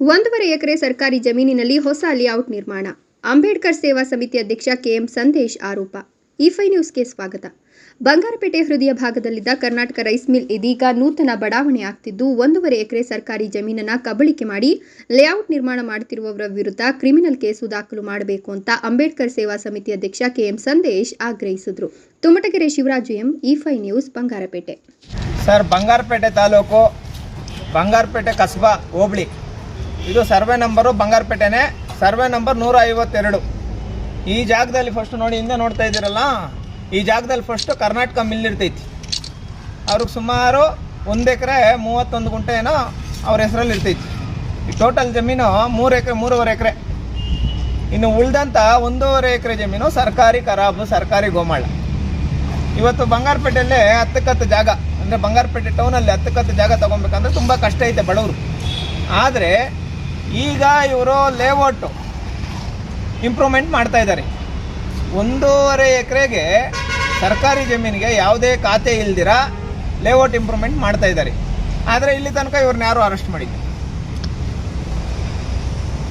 ಒಂದೂವರೆ ಎಕರೆ ಸರ್ಕಾರಿ ಜಮೀನಿನಲ್ಲಿ ಹೊಸ ಲೇಔಟ್ ನಿರ್ಮಾಣ. ಅಂಬೇಡ್ಕರ್ ಸೇವಾ ಸಮಿತಿ ಅಧ್ಯಕ್ಷ ಕೆಎಂ ಸಂದೇಶ್ ಆರೋಪ. ಇಫೈ ನ್ಯೂಸ್ಗೆ ಸ್ವಾಗತ. ಬಂಗಾರಪೇಟೆ ಹೃದಯ ಭಾಗದಲ್ಲಿದ್ದ ಕರ್ನಾಟಕ ರೈಸ್ ಮಿಲ್ ಇದೀಗ ನೂತನ ಬಡಾವಣೆ ಆಗ್ತಿದ್ದು, ಒಂದೂವರೆ ಎಕರೆ ಸರ್ಕಾರಿ ಜಮೀನನ್ನ ಕಬಳಿಕೆ ಮಾಡಿ ಲೇಔಟ್ ನಿರ್ಮಾಣ ಮಾಡುತ್ತಿರುವವರ ವಿರುದ್ಧ ಕ್ರಿಮಿನಲ್ ಕೇಸು ದಾಖಲು ಮಾಡಬೇಕು ಅಂತ ಅಂಬೇಡ್ಕರ್ ಸೇವಾ ಸಮಿತಿ ಅಧ್ಯಕ್ಷ ಕೆಎಂ ಸಂದೇಶ್ ಆಗ್ರಹಿಸಿದ್ರು. ತುಮಟಗೆರೆ ಶಿವರಾಜು ಎಂ ಇಫೈ ನ್ಯೂಸ್, ಬಂಗಾರಪೇಟೆ. ಸರ್, ಬಂಗಾರಪೇಟೆ ತಾಲೂಕು, ಬಂಗಾರಪೇಟೆ ಕಸಬಾ, ಹೋಬಳಿ. ಇದು ಸರ್ವೆ ನಂಬರು ಬಂಗಾರಪೇಟೆನೇ. ಸರ್ವೆ ನಂಬರ್ ನೂರ ಐವತ್ತೆರಡು ಈ ಜಾಗದಲ್ಲಿ ಫಸ್ಟ್ ನೋಡಿ ಹಿಂದೆ ನೋಡ್ತಾ ಇದ್ದೀರಲ್ಲ? ಈ ಜಾಗದಲ್ಲಿ ಫಸ್ಟು ಕರ್ನಾಟಕ ಮಿಲ್ ಇರ್ತೈತಿ. ಅವ್ರಿಗೆ ಸುಮಾರು ಒಂದು ಎಕರೆ ಮೂವತ್ತೊಂದು ಗುಂಟೆ ಏನೋ ಅವ್ರ ಹೆಸರಲ್ಲಿ ಇರ್ತೈತಿ. ಈ ಟೋಟಲ್ ಜಮೀನು ಮೂರು ಎಕರೆ, ಮೂರುವರೆ ಎಕರೆ. ಇನ್ನು ಉಳ್ದಂಥ ಒಂದೂವರೆ ಎಕರೆ ಜಮೀನು ಸರ್ಕಾರಿ ಖರಾಬು ಸರ್ಕಾರಿ ಗೋಮಾಳ. ಇವತ್ತು ಬಂಗಾರಪೇಟೆಯಲ್ಲೇ ಹತ್ತಕ್ಕತ್ತು ಜಾಗ, ಅಂದರೆ ಬಂಗಾರಪೇಟೆ ಟೌನಲ್ಲಿ ಹತ್ತಕ್ಕತ್ತು ಜಾಗ ತೊಗೊಬೇಕಂದ್ರೆ ತುಂಬ ಕಷ್ಟ ಐತೆ ಬಡವರು. ಆದರೆ ಈಗ ಇವರು ಲೇಔಟ್ ಇಂಪ್ರೂವ್ಮೆಂಟ್ ಮಾಡ್ತಾ ಇದ್ದಾರೆ. ಒಂದೂವರೆ ಎಕರೆಗೆ ಸರ್ಕಾರಿ ಜಮೀನಿಗೆ ಯಾವುದೇ ಖಾತೆ ಇಲ್ದಿರ ಲೇಔಟ್ ಇಂಪ್ರೂವ್ಮೆಂಟ್ ಮಾಡ್ತಾ ಇದ್ದಾರೆ. ಆದರೆ ಇಲ್ಲಿ ತನಕ ಇವ್ರನ್ನ ಯಾರು ಅರೆಸ್ಟ್ ಮಾಡಿದ್ರು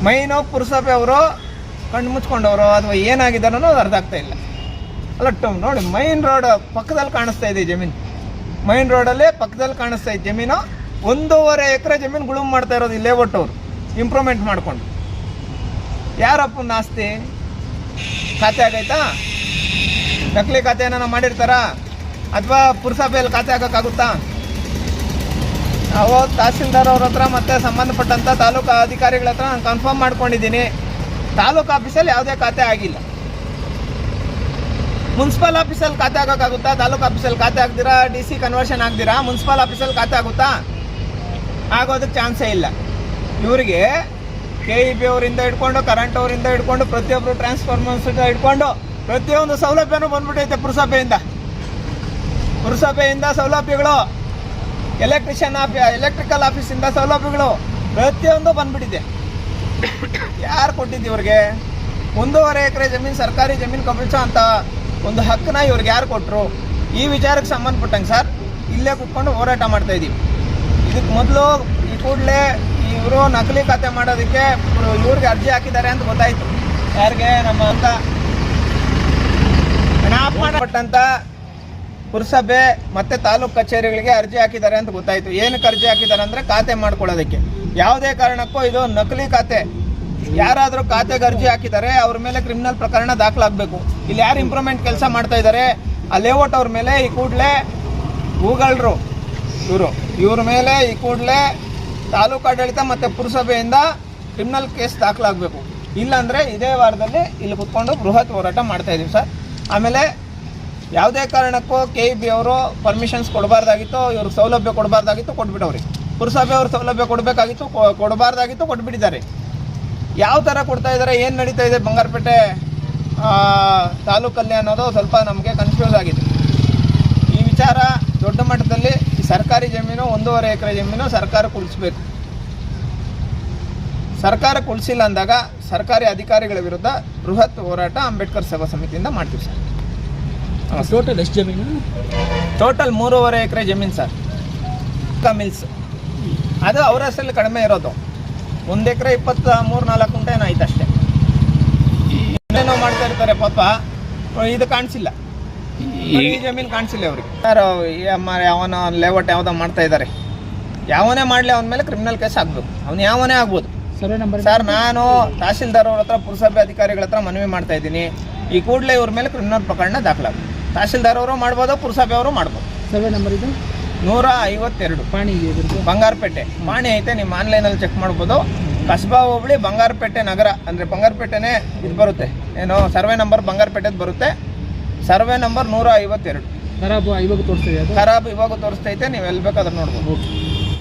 ಮೈನೋ ಪುರಸಭೆ ಅವರು ಕಣ್ಣು ಮುಚ್ಕೊಂಡವರು ಅಥವಾ ಏನಾಗಿದ್ದಾರೋ ಅನ್ನೋದು ಅರ್ಥ ಆಗ್ತಾ ಇಲ್ಲ. ಅಲ್ಲ ನೋಡಿ, ಮೈನ್ ರೋಡ್ ಪಕ್ಕದಲ್ಲಿ ಕಾಣಿಸ್ತಾ ಇದೆ ಜಮೀನು. ಮೈನ್ ರೋಡಲ್ಲೇ ಪಕ್ಕದಲ್ಲಿ ಕಾಣಿಸ್ತಾ ಇದೆ ಜಮೀನು. ಒಂದೂವರೆ ಎಕರೆ ಜಮೀನು ಗುಳುಮ್ ಮಾಡ್ತಾ ಇರೋದು ಈ ಲೇಔಟ್ ಅವರು. ಇಂಪ್ರೂವ್ಮೆಂಟ್ ಮಾಡಿಕೊಂಡು. ಯಾರಪ್ಪನ ಆಸ್ತಿ? ಖಾತೆ ಆಗೈತಾ? ನಕಲಿ ಖಾತೆ ಏನಾರ ಮಾಡಿರ್ತಾರಾ? ಅಥವಾ ಪುರಸಭೆಯಲ್ಲಿ ಖಾತೆ ಹಾಕೋಕ್ಕಾಗುತ್ತಾ ನಾವು ತಹಸೀಲ್ದಾರ್ ಅವ್ರ ಹತ್ರ ಮತ್ತೆ ಸಂಬಂಧಪಟ್ಟಂಥ ತಾಲೂಕು ಅಧಿಕಾರಿಗಳ ಹತ್ರ ನಾನು ಕನ್ಫರ್ಮ್ ಮಾಡ್ಕೊಂಡಿದ್ದೀನಿ. ತಾಲೂಕು ಆಫೀಸಲ್ಲಿ ಯಾವುದೇ ಖಾತೆ ಆಗಿಲ್ಲ. ಮುನ್ಸಿಪಲ್ ಆಫೀಸಲ್ಲಿ ಖಾತೆ ಆಗೋಕ್ಕಾಗುತ್ತಾ? ತಾಲೂಕು ಆಫೀಸಲ್ಲಿ ಖಾತೆ ಆಗ್ದಿರಾ? ಡಿ ಸಿ ಕನ್ವರ್ಷನ್ ಆಗ್ದಿರಾ? ಮುನ್ಸಿಪಲ್ ಆಫೀಸಲ್ಲಿ ಖಾತೆ ಆಗುತ್ತಾ? ಆಗೋದಕ್ಕೆ ಚಾನ್ಸೇ ಇಲ್ಲ. ಇವರಿಗೆ ಕೆ ಇ ಬಿ ಅವರಿಂದ ಹಿಡ್ಕೊಂಡು ಕರೆಂಟ್ ಅವರಿಂದ ಹಿಡ್ಕೊಂಡು ಪ್ರತಿಯೊಬ್ಬರು ಟ್ರಾನ್ಸ್ಫಾರ್ಮರ್ಸ್ ಹಿಡ್ಕೊಂಡು, ಪ್ರತಿಯೊಂದು ಸೌಲಭ್ಯನೂ ಬಂದ್ಬಿಟ್ಟೈತೆ ಪುರಸಭೆಯಿಂದ. ಪುರಸಭೆಯಿಂದ ಸೌಲಭ್ಯಗಳು ಎಲೆಕ್ಟ್ರಿಷಿಯನ್ ಆಫಿ ಎಲೆಕ್ಟ್ರಿಕಲ್ ಆಫೀಸಿಂದ ಸೌಲಭ್ಯಗಳು ಪ್ರತಿಯೊಂದು ಬಂದ್ಬಿಟ್ಟಿದೆ. ಯಾರು ಕೊಟ್ಟಿದ್ದು ಇವ್ರಿಗೆ? ಒಂದೂವರೆ ಎಕರೆ ಜಮೀನು, ಸರ್ಕಾರಿ ಜಮೀನು ಕಬಳಿಸೋ ಅಂತ ಒಂದು ಹಕ್ಕನ್ನ ಇವ್ರಿಗೆ ಯಾರು ಕೊಟ್ಟರು ಈ ವಿಚಾರಕ್ಕೆ ಸಂಬಂಧಪಟ್ಟಂಗೆ ಸರ್, ಇಲ್ಲೇ ಕುತ್ಕೊಂಡು ಹೋರಾಟ ಮಾಡ್ತಾ ಇದ್ದೀವಿ ಇದಕ್ಕೆ ಮೊದಲು ಈ ಕೂಡಲೇ ಇವರು ನಕಲಿ ಖಾತೆ ಮಾಡೋದಕ್ಕೆ ಇವ್ರು- ಇವ್ರಿಗೆ ಅರ್ಜಿ ಹಾಕಿದ್ದಾರೆ ಅಂತ ಗೊತ್ತಾಯ್ತು. ಯಾರಿಗೆ? ನಮ್ಮ ಅಂತ. ಮಾಡಪಟ್ಟಂತ ಪುರಸಭೆ ಮತ್ತೆ ತಾಲೂಕು ಕಚೇರಿಗಳಿಗೆ ಅರ್ಜಿ ಹಾಕಿದ್ದಾರೆ ಅಂತ ಗೊತ್ತಾಯ್ತು. ಏನಕ್ಕೆ ಅರ್ಜಿ ಹಾಕಿದ್ದಾರೆ ಅಂದ್ರೆ ಖಾತೆ ಮಾಡ್ಕೊಳ್ಳೋದಕ್ಕೆ. ಯಾವುದೇ ಕಾರಣಕ್ಕೂ ಇದು ನಕಲಿ ಖಾತೆ. ಯಾರಾದರೂ ಖಾತೆಗೆ ಅರ್ಜಿ ಹಾಕಿದ್ದಾರೆ, ಅವ್ರ ಮೇಲೆ ಕ್ರಿಮಿನಲ್ ಪ್ರಕರಣ ದಾಖಲಾಗಬೇಕು. ಇಲ್ಲಿ ಯಾರು ಇಂಪ್ರೂವ್ಮೆಂಟ್ ಕೆಲಸ ಮಾಡ್ತಾ ಇದ್ದಾರೆ? ಆ ಲೇಔಟ್ ಅವ್ರ ಮೇಲೆ ಈ ಕೂಡಲೇ ಗೂಗಲ್ರು ಇವರು. ಇವ್ರ ಮೇಲೆ ಈ ಕೂಡಲೇ ತಾಲೂಕು ಆಡಳಿತ ಮತ್ತು ಪುರಸಭೆಯಿಂದ ಕ್ರಿಮಿನಲ್ ಕೇಸ್ ದಾಖಲಾಗಬೇಕು. ಇಲ್ಲಾಂದರೆ ಇದೇ ವಾರದಲ್ಲಿ ಇಲ್ಲಿ ಕುತ್ಕೊಂಡು ಬೃಹತ್ ಹೋರಾಟ ಮಾಡ್ತಾ ಸರ್. ಆಮೇಲೆ ಯಾವುದೇ ಕಾರಣಕ್ಕೂ ಕೆ ಇ ಬಿ ಅವರು ಪರ್ಮಿಷನ್ಸ್ ಕೊಡಬಾರ್ದಾಗಿತ್ತು, ಇವ್ರಿಗೆ ಸೌಲಭ್ಯ ಕೊಡಬಾರ್ದಾಗಿತ್ತು ಕೊಟ್ಬಿಟ್ಟವ್ರಿ. ಪುರಸಭೆ ಅವ್ರ ಸೌಲಭ್ಯ ಕೊಡಬೇಕಾಗಿತ್ತು ಕೊಡಬಾರ್ದಾಗಿತ್ತು ಕೊಟ್ಬಿಟ್ಟಿದ್ದಾರೆ. ಯಾವ ಥರ ಕೊಡ್ತಾ ಇದ್ದಾರೆ, ಏನು ನಡೀತಾ ಇದೆ ಬಂಗಾರಪೇಟೆ ತಾಲೂಕಲ್ಲಿ ಅನ್ನೋದು ಸ್ವಲ್ಪ ನಮಗೆ ಕನ್ಫ್ಯೂಸ್ ಆಗಿದೆ. ಈ ವಿಚಾರ ದೊಡ್ಡ ಮಟ್ಟದಲ್ಲಿ ಸರ್ಕಾರಿ ಜಮೀನು ಒಂದೂವರೆ ಎಕರೆ ಜಮೀನು ಸರ್ಕಾರ ಉಳಿಸ್ಬೇಕು ಸರ್ಕಾರ ಉಳಿಸಿಲ್ಲ ಅಂದಾಗ ಸರ್ಕಾರಿ ಅಧಿಕಾರಿಗಳ ವಿರುದ್ಧ ಬೃಹತ್ ಹೋರಾಟ ಅಂಬೇಡ್ಕರ್ ಸೇವಾ ಸಮಿತಿಯಿಂದ ಮಾಡ್ತೀವಿ ಸರ್. ಟೋಟಲ್ ಎಷ್ಟು ಜಮೀನು? ಟೋಟಲ್ ಮೂರುವರೆ ಎಕರೆ ಜಮೀನು ಸರ್. ಮಿಲ್ಸ್. ಅದು ಅವರ ಹೆಸರಲ್ಲಿ ಕಡಿಮೆ ಇರೋದು. ಒಂದು ಎಕರೆ ಇಪ್ಪತ್ತ ಮೂರು ನಾಲ್ಕು ಗುಂಟೆ ಏನೋ ಐತೆ ಅಷ್ಟೇ ಏನೇನೋ ಮಾಡ್ತಾ ಇರ್ತಾರೆ ಪಾಪ. ಇದು ಕಾಣಿಸಿಲ್ಲ. ಜಮೀನು ಕಾಣಿಸಿಲ್ಲ ಅವ್ರಿಗೆ. ಸರ್ ಯಾವನ ಲೇಔಟ್ ಯಾವುದೋ ಮಾಡ್ತಾ ಇದ್ದಾರೆ ಯಾವನೇ ಮಾಡ್ಲಿ ಅವನ ಮೇಲೆ ಕ್ರಿಮಿನಲ್ ಕೇಸ್ ಆಗ್ಬೇಕು. ಅವ್ನು ಯಾವನೇ ಆಗ್ಬೋದು. ಸರ್ವೆ ನಂಬರ್ ಸರ್ ನಾನು ತಹಸೀಲ್ದಾರ್ ಅವ್ರ ಹತ್ರ ಪುರಸಭೆ ಅಧಿಕಾರಿಗಳ ಹತ್ರ ಮನವಿ ಮಾಡ್ತಾ ಇದ್ದೀನಿ. ಈ ಕೂಡಲೇ ಇವ್ರ ಮೇಲೆ ಕ್ರಿಮಿನಲ್ ಪ್ರಕರಣ ದಾಖಲಾಗುತ್ತೆ. ತಹಸೀಲ್ದಾರ್ ಅವರು ಮಾಡ್ಬೋದು ಪುರಸಭೆ ಅವರು ಮಾಡ್ಬೋದು. ಸರ್ವೆ ನಂಬರ್ ಇದು. ನೂರ ಐವತ್ತೆರಡು. ಪಾಣಿ ಬಂಗಾರಪೇಟೆ. ಪಾಣಿ ಐತೆ ನಿಮ್ಮ ಆನ್ಲೈನಲ್ಲಿ ಚೆಕ್ ಮಾಡ್ಬೋದು. ಕಸ್ಬಾ ಹೋಬಳಿ ಬಂಗಾರಪೇಟೆ ನಗರ. ಅಂದರೆ ಬಂಗಾರಪೇಟೆನೇ ಇದು ಬರುತ್ತೆ. ಏನು ಸರ್ವೆ ನಂಬರ್ ಬಂಗಾರಪೇಟೆದು ಬರುತ್ತೆ. ಸರ್ವೆ ನಂಬರ್ ನೂರ ಐವತ್ತೆರಡು. ಖರಾಬ್ ಇವಾಗ ತೋರಿಸ್ತಿದೆ ಅದು? ಖರಾಬ್ ಇವಾಗ ತೋರಿಸ್ತೈತೆ ನೀವು ಎಲ್ಲಿ ಬೇಕಾದ್ರೆ ನೋಡ್ಬೋದು.